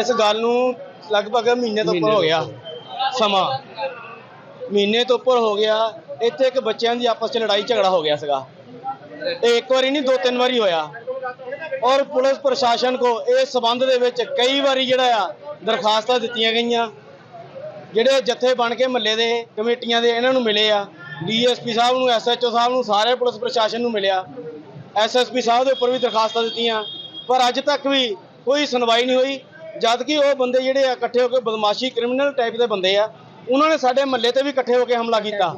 ਇਸ ਗੱਲ ਨੂੰ ਲਗਭਗ ਮਹੀਨੇ ਤੋਂ ਉੱਪਰ ਹੋ ਗਿਆ। ਸਮਾਂ। ਮਹੀਨੇ ਤੋਂ ਉੱਪਰ ਹੋ ਗਿਆ। ਇੱਥੇ ਇੱਕ ਬੱਚਿਆਂ ਦੀ ਆਪਸ 'ਚ ਲੜਾਈ ਝਗੜਾ ਹੋ ਗਿਆ ਸੀਗਾ। ਇਹ ਇੱਕ ਵਾਰੀ ਨਹੀਂ ਦੋ ਤਿੰਨ ਵਾਰੀ ਹੋਇਆ। ਔਰ ਪੁਲਿਸ ਪ੍ਰਸ਼ਾਸਨ ਕੋ ਇਸ ਸਬੰਧ ਦੇ ਵਿੱਚ ਕਈ ਵਾਰੀ ਜਿਹੜਾ ਆ ਦਰਖਾਸਤਾਂ ਦਿੱਤੀਆਂ ਗਈਆਂ। ਜਿਹੜੇ ਜੱਥੇ ਬਣ ਕੇ ਮੱਲੇ ਦੇ ਕਮੇਟੀਆਂ ਦੇ ਇਹਨਾਂ ਨੂੰ ਮਿਲੇ ਆ। ਡੀਐਸਪੀ ਸਾਹਿਬ ਨੂੰ ਐਸਐਚਓ ਸਾਹਿਬ ਨੂੰ ਸਾਰੇ ਪੁਲਿਸ ਪ੍ਰਸ਼ਾਸਨ ਨੂੰ ਮਿਲਿਆ। ਐਸਐਸਪੀ ਸਾਹਿਬ ਦੇ ਉੱਪਰ ਵੀ ਦਰਖਾਸਤਾਂ ਦਿੱਤੀਆਂ। ਪਰ ਅੱਜ ਤੱਕ ਵੀ ਕੋਈ ਸੁਣਵਾਈ ਨਹੀਂ ਹੋਈ। ਜਦ ਕਿ ਉਹ ਬੰਦੇ ਜਿਹੜੇ ਆ, ਇਕੱਠੇ ਹੋ ਕੇ ਬਦਮਾਸ਼ੀ ਕ੍ਰਿਮੀਨਲ ਟਾਈਪ ਦੇ ਬੰਦੇ ਆ, ਉਹਨਾਂ ਨੇ ਸਾਡੇ ਮਹੱਲੇ ਤੇ ਵੀ ਇਕੱਠੇ ਹੋ ਕੇ ਹਮਲਾ ਕੀਤਾ।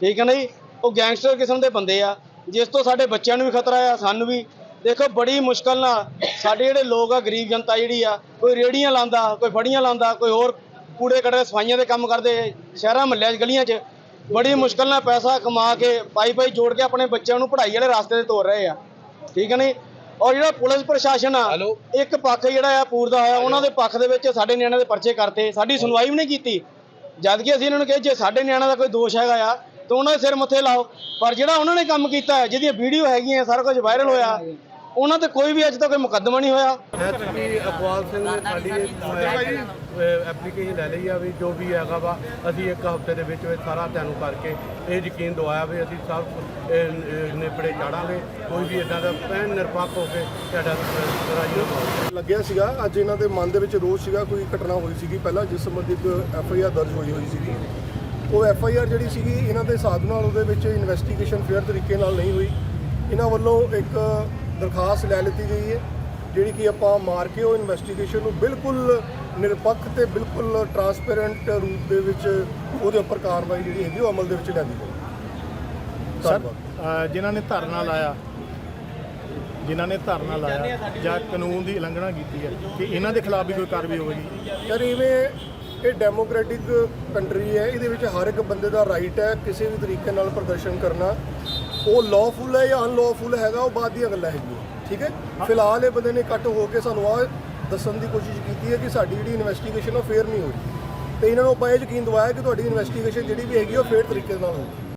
ਠੀਕ ਹੈ ਨਾ ਜੀ? ਉਹ ਗੈਂਗਸਟਰ ਕਿਸਮ ਦੇ ਬੰਦੇ ਆ, ਜਿਸ ਤੋਂ ਸਾਡੇ ਬੱਚਿਆਂ ਨੂੰ ਵੀ ਖਤਰਾ ਆ, ਸਾਨੂੰ ਵੀ। ਦੇਖੋ, ਬੜੀ ਮੁਸ਼ਕਲ ਨਾਲ ਸਾਡੇ ਜਿਹੜੇ ਲੋਕ ਆ, ਗਰੀਬ ਜਨਤਾ ਜਿਹੜੀ ਆ, ਕੋਈ ਰੇੜੀਆਂ ਲਾਉਂਦਾ, ਕੋਈ ਫੜੀਆਂ ਲਾਉਂਦਾ, ਕੋਈ ਹੋਰ ਕੂੜੇ ਕੜੇ ਸਫਾਈਆਂ ਦੇ ਕੰਮ ਕਰਦੇ ਸ਼ਹਿਰਾਂ ਮਹੱਲਿਆਂ 'ਚ, ਗਲੀਆਂ 'ਚ। ਬੜੀ ਮੁਸ਼ਕਲ ਨਾਲ ਪੈਸਾ ਕਮਾ ਕੇ ਪਾਈ ਪਾਈ ਜੋੜ ਕੇ ਆਪਣੇ ਬੱਚਿਆਂ ਨੂੰ ਪੜ੍ਹਾਈ ਵਾਲੇ ਰਸਤੇ ਤੇ ਤੋਰ ਰਹੇ ਆ। ਠੀਕ ਹੈ ਨਹੀਂ ਔਰ ਜਿਹੜਾ ਪੁਲਿਸ ਪ੍ਰਸ਼ਾਸਨ ਆ ਇੱਕ ਪੱਖ ਜਿਹੜਾ ਆ ਪੂਰਦਾ ਹੋਇਆ ਉਹਨਾਂ ਦੇ ਪੱਖ ਦੇ ਵਿੱਚ ਸਾਡੇ ਨਿਆਣਿਆਂ ਦੇ ਪਰਚੇ ਕਰਤੇ ਸਾਡੀ ਸੁਣਵਾਈ ਵੀ ਨਹੀਂ ਕੀਤੀ। ਜਦ ਕਿ ਅਸੀਂ ਇਹਨਾਂ ਨੂੰ ਕਿਹਾ ਜੇ ਸਾਡੇ ਨਿਆਣਿਆਂ ਦਾ ਕੋਈ ਦੋਸ਼ ਹੈਗਾ ਆ ਤਾਂ ਉਹਨਾਂ ਦੇ ਸਿਰ ਮੱਥੇ ਲਾਓ। ਪਰ ਜਿਹੜਾ ਉਹਨਾਂ ਨੇ ਕੰਮ ਕੀਤਾ ਜਿਹਦੀਆਂ ਵੀਡੀਓ ਹੈਗੀਆਂ ਸਾਰਾ ਕੁਝ ਵਾਇਰਲ ਹੋਇਆ ਉਹਨਾਂ ਤੇ ਕੋਈ ਵੀ ਅੱਜ ਤੱਕ ਕੋਈ ਮੁਕੱਦਮਾ ਨਹੀਂ ਹੋਇਆ। ਐਸਪੀ ਅਕਵਾਲ ਸਿੰਘ ਨੇ ਸਾਡੀ ਐਪਲੀਕੇਸ਼ਨ ਲੈ ਲਈ ਆ ਵੀ ਜੋ ਵੀ ਹੈਗਾ ਵਾ ਅਸੀਂ ਇੱਕ ਹਫ਼ਤੇ ਦੇ ਵਿੱਚ ਵਿੱਚ ਸਾਰਾ ਤੁਹਾਨੂੰ ਕਰਕੇ ਇਹ ਯਕੀਨ ਦਵਾਇਆ ਵੀ ਅਸੀਂ ਸਭ ਨੇਪੜੇ ਚਾੜਾਂਗੇ ਕੋਈ ਵੀ ਇਦਾਂ ਦਾ ਪੈਨ ਨਿਰਪੱਖ ਹੋ ਕੇ ਤੁਹਾਡਾ ਰਾਜੀ ਹੋਊਗਾ ਲੱਗਿਆ ਸੀਗਾ ਅੱਜ ਇਹਨਾਂ ਦੇ ਮਨ ਦੇ ਵਿੱਚ ਰੋਸ ਸੀਗਾ ਕੋਈ ਘਟਨਾ ਹੋਈ ਸੀਗੀ ਪਹਿਲਾਂ ਜਿਸ ਸੰਬੰਧਿਤ ਐਫ ਆਈ ਆਰ ਦਰਜ ਹੋਈ ਹੋਈ ਸੀਗੀ। ਉਹ ਐਫ ਆਈ ਆਰ ਜਿਹੜੀ ਸੀਗੀ ਇਹਨਾਂ ਦੇ ਹਿਸਾਬ ਨਾਲ ਉਹਦੇ ਵਿੱਚ ਇਨਵੈਸਟੀਗੇਸ਼ਨ ਫੇਅਰ ਤਰੀਕੇ ਨਾਲ ਨਹੀਂ ਹੋਈ। ਇਹਨਾਂ ਵੱਲੋਂ ਇੱਕ ਦਰਖਾਸਤ ਲੈ ਲਿੱਤੀ ਗਈ ਹੈ ਜਿਹੜੀ ਕਿ ਆਪਾਂ ਮਾਰ ਕੇ ਉਹ ਇਨਵੈਸਟੀਗੇਸ਼ਨ ਨੂੰ ਬਿਲਕੁਲ ਨਿਰਪੱਖ ਤੇ ਬਿਲਕੁਲ ਟਰਾਂਸਪੇਰੈਂਟ ਰੂਪ ਦੇ ਵਿੱਚ ਉਹਦੇ ਉੱਪਰ ਕਾਰਵਾਈ ਜਿਹੜੀ ਹੈਗੀ ਉਹ ਅਮਲ ਦੇ ਵਿੱਚ ਲਿਆਂਦੀ ਜਾਵੇ ਸਰ ਜਿਨ੍ਹਾਂ ਨੇ ਧਰਨਾ ਲਾਇਆ ਜਿਨ੍ਹਾਂ ਨੇ ਧਰਨਾ ਲਾਇਆ ਜਾਂ ਕਾਨੂੰਨ ਦੀ ਉਲੰਘਣਾ ਕੀਤੀ ਹੈ ਕਿ ਇਹਨਾਂ ਦੇ ਖਿਲਾਫ ਵੀ ਕੋਈ ਕਾਰਵਾਈ ਹੋਵੇਗੀ? ਯਾਰ ਇਵੇਂ ਇਹ ਡੈਮੋਕ੍ਰੈਟਿਕ ਕੰਟਰੀ ਹੈ ਇਹਦੇ ਵਿੱਚ ਹਰ ਇੱਕ ਬੰਦੇ ਦਾ ਰਾਈਟ ਹੈ ਕਿਸੇ ਵੀ ਤਰੀਕੇ ਨਾਲ ਪ੍ਰਦਰਸ਼ਨ ਕਰਨਾ। ਉਹ ਲawful ਹੈ ਜਾਂ ਅਨਲawful ਹੈਗਾ ਉਹ ਬਾਅਦ ਦੀਆਂ ਗੱਲਾਂ ਹੈਗੀਆਂ। ਠੀਕ ਹੈ? ਫਿਲਹਾਲ ਇਹ ਬੰਦੇ ਨੇ ਕੱਟ ਹੋ ਕੇ ਸਾਨੂੰ ਆ ਦੱਸਣ ਦੀ ਕੋਸ਼ਿਸ਼ ਕੀਤੀ ਹੈ ਕਿ ਸਾਡੀ ਜਿਹੜੀ ਇਨਵੈਸਟੀਗੇਸ਼ਨ ਉਹ ਫੇਅਰ ਨਹੀਂ ਹੋਈ ਤੇ ਇਹਨਾਂ ਨੂੰ ਆਪਾਂ ਇਹ ਯਕੀਨ ਦਵਾਇਆ ਕਿ ਤੁਹਾਡੀ ਇਨਵੈਸਟੀਗੇਸ਼ਨ ਜਿਹੜੀ ਵੀ ਹੈਗੀ ਉਹ ਫੇਅਰ ਤਰੀਕੇ ਨਾਲ ਹੋਊਗੀ।